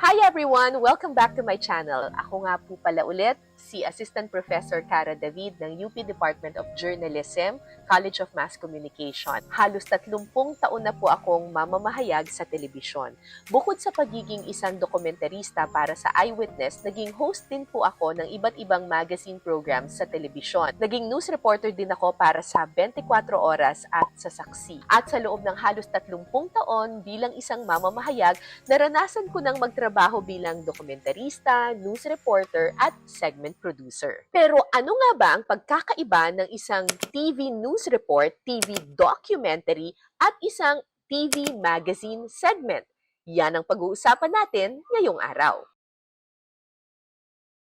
Hi everyone! Welcome back to my channel. Ako nga po pala ulit, si Assistant Professor Cara David ng UP Department of Journalism, College of Mass Communication. Halos 30 taon na po akong mamamahayag sa telebisyon. Bukod sa pagiging isang dokumentarista para sa Eyewitness, naging host din po ako ng iba't ibang magazine programs sa telebisyon. Naging news reporter din ako para sa 24 Oras at sa Saksi. At sa loob ng halos 30 taon bilang isang mamamahayag, naranasan ko nang magtrabaho bilang dokumentarista, news reporter at segment producer. Pero ano nga ba ang pagkakaiba ng isang TV news report, TV documentary at isang TV magazine segment? Yan ang pag-uusapan natin ngayong araw.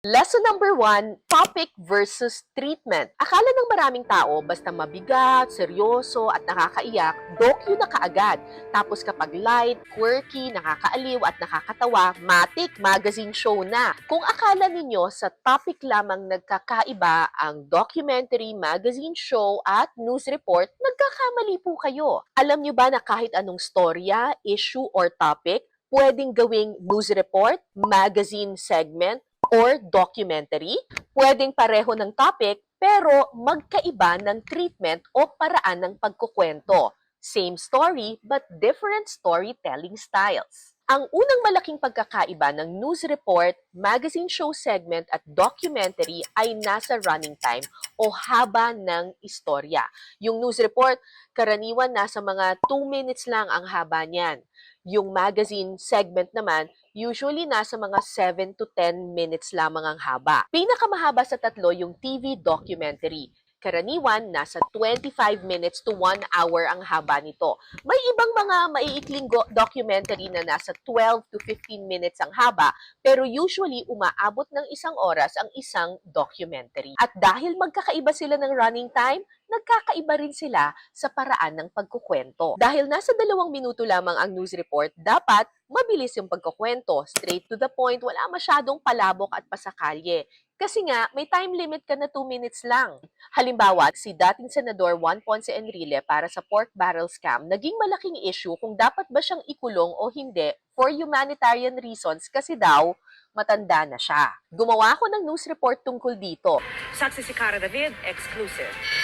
Lesson number one, topic versus treatment. Akala ng maraming tao, basta mabigat, seryoso, at nakakaiyak, docu na kaagad. Tapos kapag light, quirky, nakakaaliw, at nakakatawa, matik, magazine show na. Kung akala ninyo sa topic lamang nagkakaiba ang documentary, magazine show, at news report, nagkakamali po kayo. Alam nyo ba na kahit anong storya, issue, or topic, pwedeng gawing news report, magazine segment, or documentary. Pwedeng pareho ng topic pero magkaiba ng treatment o paraan ng pagkukwento. Same story but different storytelling styles. Ang unang malaking pagkakaiba ng news report, magazine show segment at documentary ay nasa running time o haba ng istorya. Yung news report, karaniwan nasa mga 2 minutes lang ang haba niyan. Yung magazine segment naman, usually nasa mga 7 to 10 minutes lamang ang haba. Pinakamahaba sa tatlo yung TV documentary. Karaniwan, nasa 25 minutes to 1 hour ang haba nito. May ibang mga maiikling documentary na nasa 12 to 15 minutes ang haba, pero usually umaabot ng isang oras ang isang documentary. At dahil magkakaiba sila ng running time, nagkakaiba rin sila sa paraan ng pagkukwento. Dahil nasa dalawang minuto lamang ang news report, dapat mabilis yung pagkukwento, straight to the point, wala masyadong palabok at pasakalye. Kasi nga, may time limit ka na 2 minutes lang. Halimbawa, si dating Senador Juan Ponce Enrile para sa pork barrel scam, naging malaking issue kung dapat ba siyang ikulong o hindi for humanitarian reasons kasi daw, matanda na siya. Gumawa ako ng news report tungkol dito. Saksi si Cara David, exclusive.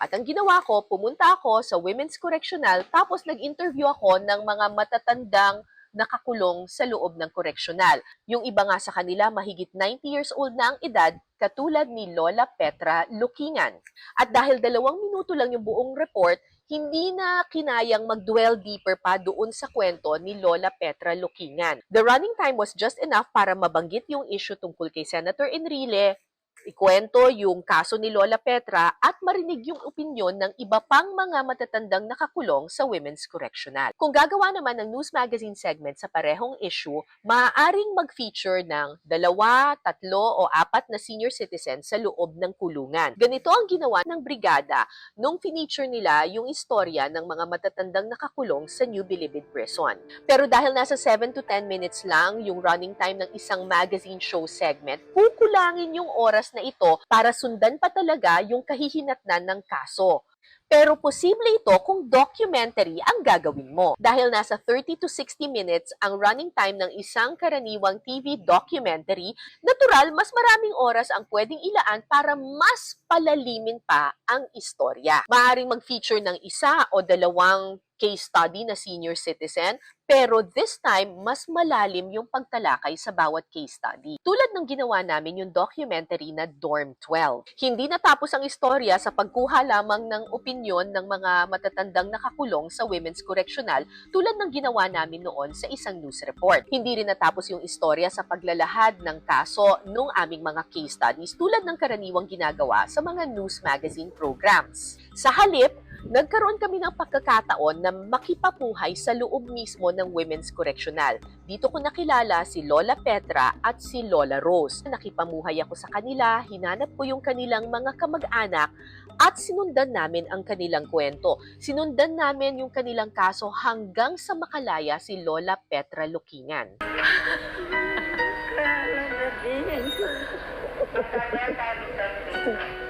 At ang ginawa ko, pumunta ako sa Women's Correctional tapos nag-interview ako ng mga matatandang nakakulong sa loob ng koreksyonal. Yung iba nga sa kanila mahigit 90 years old na ang edad katulad ni Lola Petra Lukingan. At dahil dalawang minuto lang yung buong report, hindi na kinayang mag-dwell deeper pa doon sa kwento ni Lola Petra Lukingan. The running time was just enough para mabanggit yung issue tungkol kay Senator Enrile, ikwento yung kaso ni Lola Petra at marinig yung opinyon ng iba pang mga matatandang nakakulong sa Women's Correctional. Kung gagawa naman ng news magazine segment sa parehong issue, maaaring mag-feature ng dalawa, tatlo o apat na senior citizens sa loob ng kulungan. Ganito ang ginawa ng brigada nung feature nila yung istorya ng mga matatandang nakakulong sa New Bilibid Prison. Pero dahil nasa 7 to 10 minutes lang yung running time ng isang magazine show segment, kukulangin yung oras na ito para sundan pa talaga yung kahihinatnan ng kaso. Pero posible ito kung documentary ang gagawin mo. Dahil nasa 30 to 60 minutes ang running time ng isang karaniwang TV documentary, natural mas maraming oras ang pwedeng ilaan para mas palalimin pa ang istorya. Maaring mag-feature ng isa o dalawang case study na senior citizen, pero this time, mas malalim yung pagtalakay sa bawat case study. Tulad ng ginawa namin yung documentary na Dorm 12. Hindi natapos ang istorya sa pagkuha lamang ng opinyon ng mga matatandang nakakulong sa Women's Correctional tulad ng ginawa namin noon sa isang news report. Hindi rin natapos yung istorya sa paglalahad ng kaso nung aming mga case studies tulad ng karaniwang ginagawa sa mga news magazine programs. Sa halip, nagkaroon kami ng pagkakataon na makipapuhay sa loob mismo ng Women's Correctional. Dito ko nakilala si Lola Petra at si Lola Rose. Nakipamuhay ako sa kanila, hinanap ko yung kanilang mga kamag-anak at sinundan namin ang kanilang kwento. Sinundan namin yung kanilang kaso hanggang sa makalaya si Lola Petra Lukingan.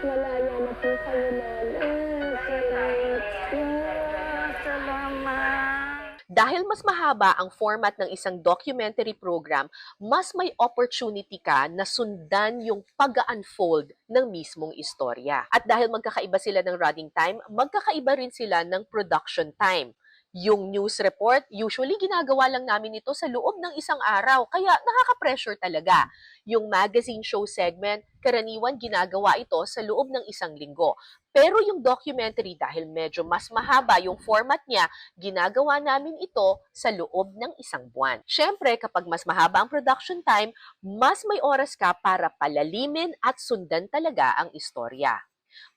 Malaya na po kayo, Lola. Dahil mas mahaba ang format ng isang documentary program, mas may opportunity ka na sundan yung pag-unfold ng mismong istorya. At dahil magkakaiba sila ng running time, magkakaiba rin sila ng production time. Yung news report, usually ginagawa lang namin ito sa loob ng isang araw, kaya nakaka-pressure talaga. Yung magazine show segment, karaniwan ginagawa ito sa loob ng isang linggo. Pero yung documentary, dahil medyo mas mahaba yung format niya, ginagawa namin ito sa loob ng isang buwan. Siyempre, kapag mas mahaba ang production time, mas may oras ka para palalimin at sundan talaga ang istorya.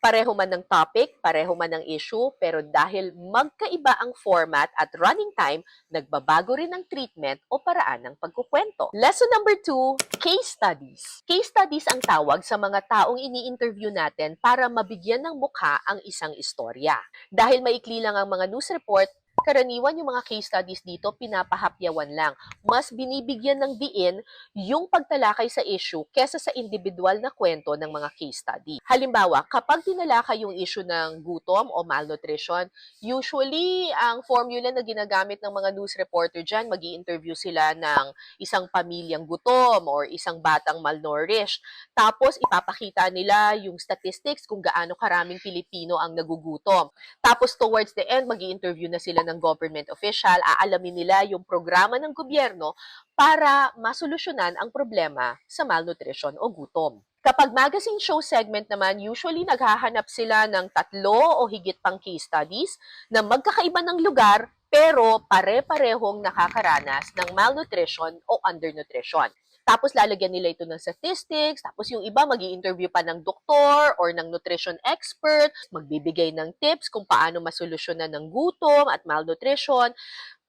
Pareho man ng topic, pareho man ng issue, pero dahil magkaiba ang format at running time, nagbabago rin ang treatment o paraan ng pagkukwento. Lesson number two, case studies. Case studies ang tawag sa mga taong ini-interview natin para mabigyan ng mukha ang isang istorya. Dahil maikli lang ang mga news report, karaniwan yung mga case studies dito pinapahapyawan lang. Mas binibigyan ng diin yung pagtalakay sa issue kesa sa individual na kwento ng mga case study. Halimbawa, kapag tinalakay yung issue ng gutom o malnutrition, usually ang formula na ginagamit ng mga news reporter dyan, mag interview sila ng isang pamilyang gutom or isang batang malnourished. Tapos ipapakita nila yung statistics kung gaano karaming Pilipino ang nagugutom. Tapos towards the end, mag interview na sila ng government official, aalamin nila yung programa ng gobyerno para masolusyonan ang problema sa malnutrition o gutom. Kapag magazine show segment naman, usually naghahanap sila ng tatlo o higit pang case studies na magkakaiba ng lugar pero pare-parehong nakakaranas ng malnutrition o undernutrition. Tapos lalagyan nila ito ng statistics, tapos yung iba mag interview pa ng doktor or ng nutrition expert, magbibigay ng tips kung paano masolusyonan ng gutom at malnutrition.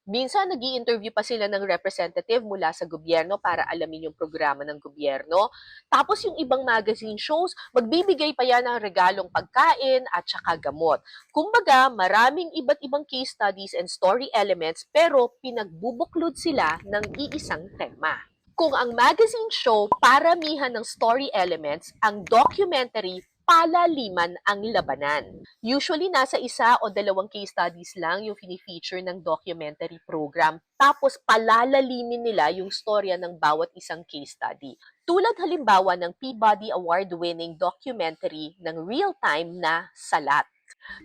Minsan, nag interview pa sila ng representative mula sa gobyerno para alamin yung programa ng gobyerno. Tapos yung ibang magazine shows, magbibigay pa yan ng regalong pagkain at saka gamot. Kumbaga, maraming iba't ibang case studies and story elements pero pinagbubuklod sila ng iisang tema. Kung ang magazine show paramihan ng story elements, ang documentary palaliman ang labanan. Usually, nasa isa o dalawang case studies lang yung fini-feature ng documentary program. Tapos, palalalimin nila yung storya ng bawat isang case study. Tulad halimbawa ng Peabody Award-winning documentary ng real-time na Salat.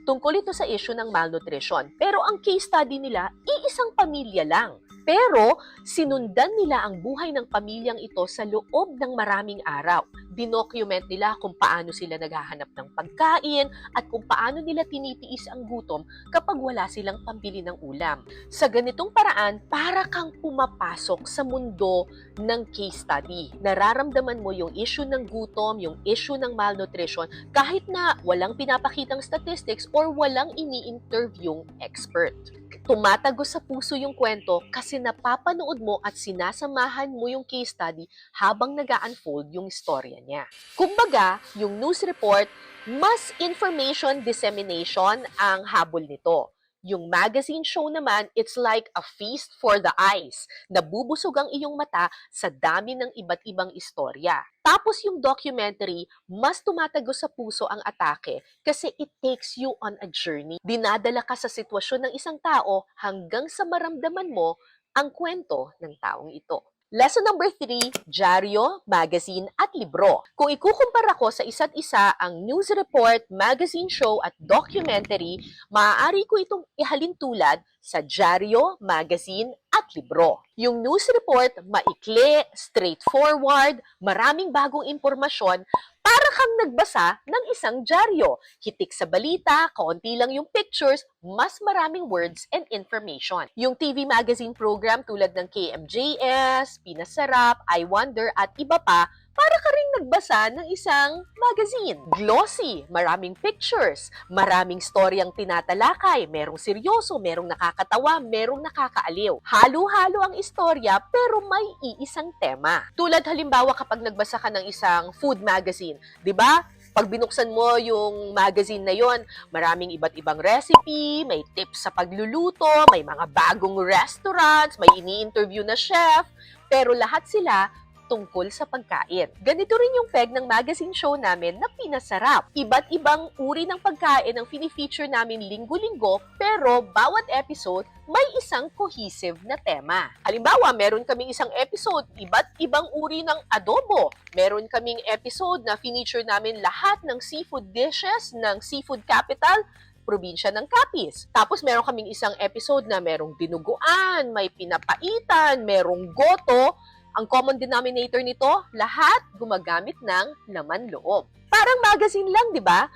Tungkol ito sa issue ng malnutrition. Pero ang case study nila, iisang pamilya lang. Pero sinundan nila ang buhay ng pamilyang ito sa loob ng maraming araw. Dinocument nila kung paano sila naghahanap ng pagkain at kung paano nila tinitiis ang gutom kapag wala silang pambili ng ulam. Sa ganitong paraan, para kang pumapasok sa mundo ng case study. Nararamdaman mo yung issue ng gutom, yung issue ng malnutrition, kahit na walang pinapakitang statistics or walang ini-interviewing expert tumatagos sa puso yung kwento kasi napapanood mo at sinasamahan mo yung case study habang nag unfold yung istorya niya. Kumbaga, yung news report, mas information dissemination ang habol nito. Yung magazine show naman, it's like a feast for the eyes. Nabubusog ang iyong mata sa dami ng iba't ibang istorya. Tapos yung documentary, mas tumatagos sa puso ang atake kasi it takes you on a journey. Dinadala ka sa sitwasyon ng isang tao hanggang sa maramdaman mo ang kwento ng taong ito. Lesson number 3, dyaryo, magazine at libro. Kung ikukumpara ko sa isa't isa ang news report, magazine show at documentary, maaari ko itong ihalin tulad sa dyaryo, magazine at libro. Yung news report, maikli, straightforward, maraming bagong impormasyon, para kang nagbasa ng isang dyaryo. Hitik sa balita, kaunti lang yung pictures, mas maraming words and information. Yung TV magazine program tulad ng KMJS, Pinasarap, I Wonder at iba pa, para ka rin nagbasa ng isang magazine. Glossy, maraming pictures, maraming storyang tinatalakay, merong seryoso, merong nakakatawa, merong nakakaaliw. Halo-halo ang istorya pero may iisang tema. Tulad halimbawa kapag nagbasa ka ng isang food magazine, 'di ba? Pag binuksan mo yung magazine na yon, maraming iba't ibang recipe, may tips sa pagluluto, may mga bagong restaurants, may ini-interview na chef, pero lahat sila tungkol sa pagkain. Ganito rin yung peg ng magazine show namin na pinasarap. Iba't ibang uri ng pagkain ang fini-feature namin linggo-linggo pero bawat episode may isang cohesive na tema. Halimbawa, meron kaming isang episode, iba't ibang uri ng adobo. Meron kaming episode na feature namin lahat ng seafood dishes ng seafood capital probinsya ng Capiz. Tapos meron kaming isang episode na merong dinuguan, may pinapaitan, merong goto. Ang common denominator nito, lahat gumagamit ng laman loob. Parang magazine lang, di ba?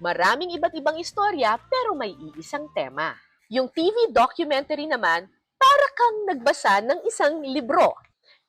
Maraming iba't ibang istorya pero may iisang tema. Yung TV documentary naman, para kang nagbasa ng isang libro.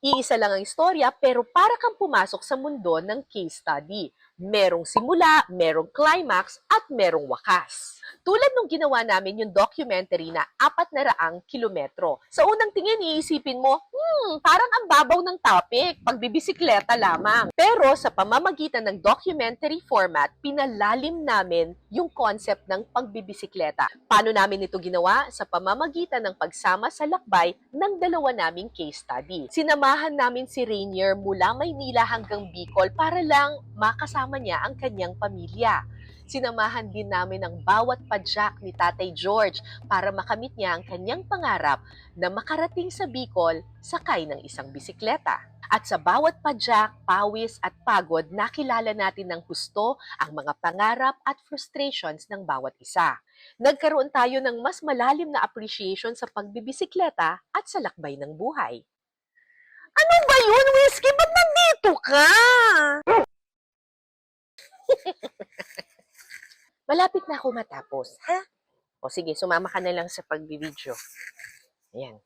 Iisa lang ang istorya pero para kang pumasok sa mundo ng case study. Merong simula, merong climax, at merong wakas. Tulad nung ginawa namin yung documentary na apat na raang kilometro. Sa unang tingin, iisipin mo, hmm, parang ang babaw ng topic, pagbibisikleta lamang. Pero sa pamamagitan ng documentary format, pinalalim namin yung concept ng pagbibisikleta. Paano namin ito ginawa? Sa pamamagitan ng pagsama sa lakbay ng dalawa naming case study. Sinamahan namin si Rainier mula Maynila hanggang Bicol para lang makasama niya ang kanyang pamilya sinamahan din namin ang bawat padyak ni Tatay George para makamit niya ang kanyang pangarap na makarating sa Bicol sakay ng isang bisikleta. At sa bawat padyak, pawis at pagod, nakilala natin ng husto ang mga pangarap at frustrations ng bawat isa. Nagkaroon tayo ng mas malalim na appreciation sa pagbibisikleta at sa lakbay ng buhay. Ano ba yun, Whiskey? Ba't nandito ka? Malapit na ako matapos, ha? O sige, sumama ka na lang sa pagbibideo. Ayan.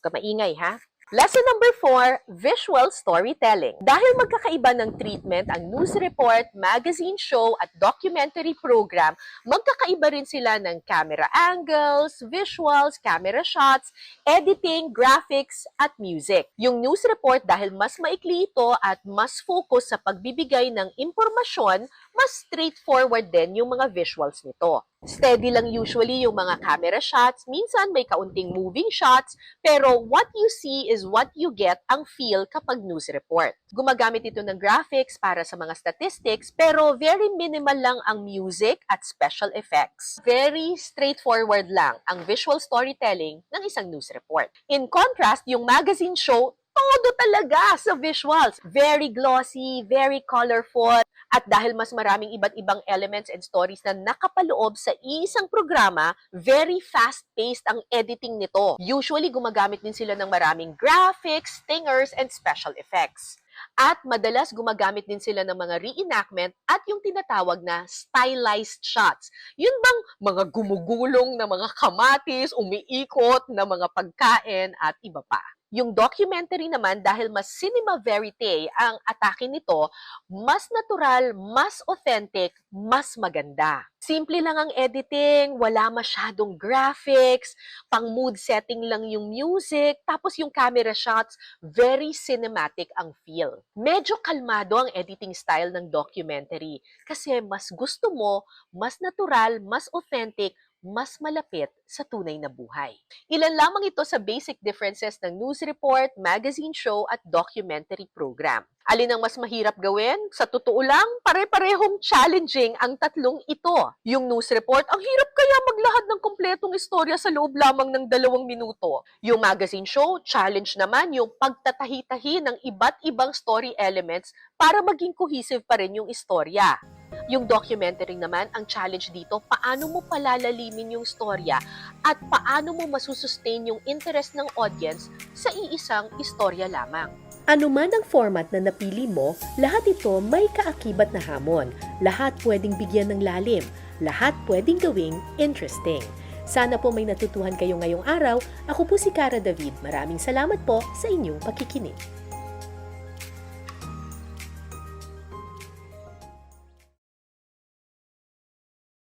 Huwag maingay, ha? Lesson number 4, visual storytelling. Dahil magkakaiba ng treatment ang news report, magazine show at documentary program, magkakaiba rin sila ng camera angles, visuals, camera shots, editing, graphics, at music. Yung news report dahil mas maikli ito at mas focus sa pagbibigay ng impormasyon, mas straightforward din yung mga visuals nito. Steady lang usually yung mga camera shots, minsan may kaunting moving shots, pero what you see is what you get ang feel kapag news report. Gumagamit ito ng graphics para sa mga statistics, pero very minimal lang ang music at special effects. Very straightforward lang ang visual storytelling ng isang news report. In contrast, yung magazine show, todo talaga sa visuals. Very glossy, very colorful, at dahil mas maraming iba't ibang elements and stories na nakapaloob sa isang programa, very fast-paced ang editing nito. Usually, gumagamit din sila ng maraming graphics, stingers, and special effects. At madalas gumagamit din sila ng mga reenactment at yung tinatawag na stylized shots. Yun bang mga gumugulong na mga kamatis, umiikot na mga pagkain at iba pa. Yung documentary naman, dahil mas cinema verite ang atake nito, mas natural, mas authentic, mas maganda. Simple lang ang editing, wala masyadong graphics, pang mood setting lang yung music, tapos yung camera shots, very cinematic ang feel. Medyo kalmado ang editing style ng documentary kasi mas gusto mo, mas natural, mas authentic, mas malapit sa tunay na buhay. Ilan lamang ito sa basic differences ng news report, magazine show at documentary program. Alin ang mas mahirap gawin? Sa totoo lang, pare-parehong challenging ang tatlong ito. Yung news report, ang hirap kaya maglahad ng kompletong istorya sa loob lamang ng dalawang minuto. Yung magazine show, challenge naman yung pagtatahi-tahi ng iba't ibang story elements para maging cohesive pa rin yung istorya. Yung documentary naman, ang challenge dito, paano mo palalalimin yung storya at paano mo masusustain yung interest ng audience sa iisang istorya lamang. Ano man ang format na napili mo, lahat ito may kaakibat na hamon. Lahat pwedeng bigyan ng lalim. Lahat pwedeng gawing interesting. Sana po may natutuhan kayo ngayong araw. Ako po si Cara David. Maraming salamat po sa inyong pakikinig.